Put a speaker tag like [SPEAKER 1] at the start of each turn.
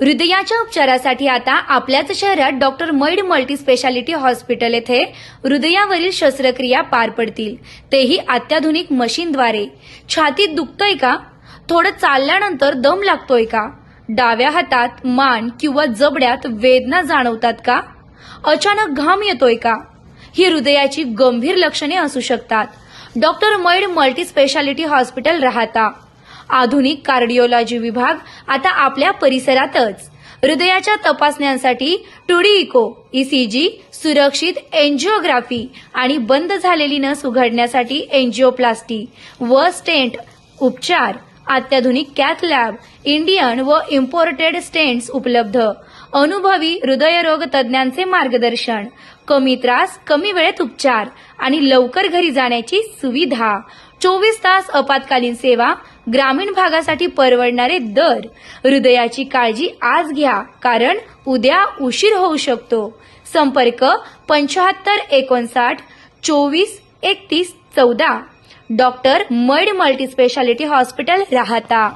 [SPEAKER 1] हृदयाच्या उपचारासाठी आता आपल्याच शहरात डॉक्टर मैड मल्टी स्पेशालिटी हॉस्पिटल येथे हृदयावरील शस्त्रक्रिया पार पडतील. तेही अत्याधुनिक मशीनद्वारे. छातीत दुखतोय का? थोडं चालल्यानंतर दम लागतोय का? डाव्या हातात मान किंवा जबड्यात वेदना जाणवतात का? अचानक घाम येतोय का? ही हृदयाची गंभीर लक्षणे असू शकतात. डॉक्टर मैड मल्टी स्पेशालिटी हॉस्पिटल राहता. आधुनिक कार्डिओलॉजी विभाग आता आपल्या परिसरातच. हृदयाच्या तपासण्यांसाठी टुडी इको ईसीजी सुरक्षित एन्जिओग्राफी आणि बंद झालेली नस उघडण्यासाठी एन्जिओप्लास्टी व स्टेंट उपचार. अत्याधुनिक कॅथ लॅब इंडियन व इम्पोर्टेड स्टेंट्स उपलब्ध. अनुभवी हृदयरोग तज्ज्ञांचे मार्गदर्शन. कमी त्रास कमी वेळेत उपचार आणि लवकर घरी जाण्याची सुविधा. चोवीस तास आपत्कालीन सेवा ग्रामीण भागासाठी परवडणारे दर. हृदयाची काळजी आज घ्या कारण उद्या उशीर होऊ शकतो. संपर्क पंचाहत्तर एकोणसाठ चोवीस एकतीस चौदा. डॉक्टर मैड मल्टीस्पेशालिटी हॉस्पिटल राहता.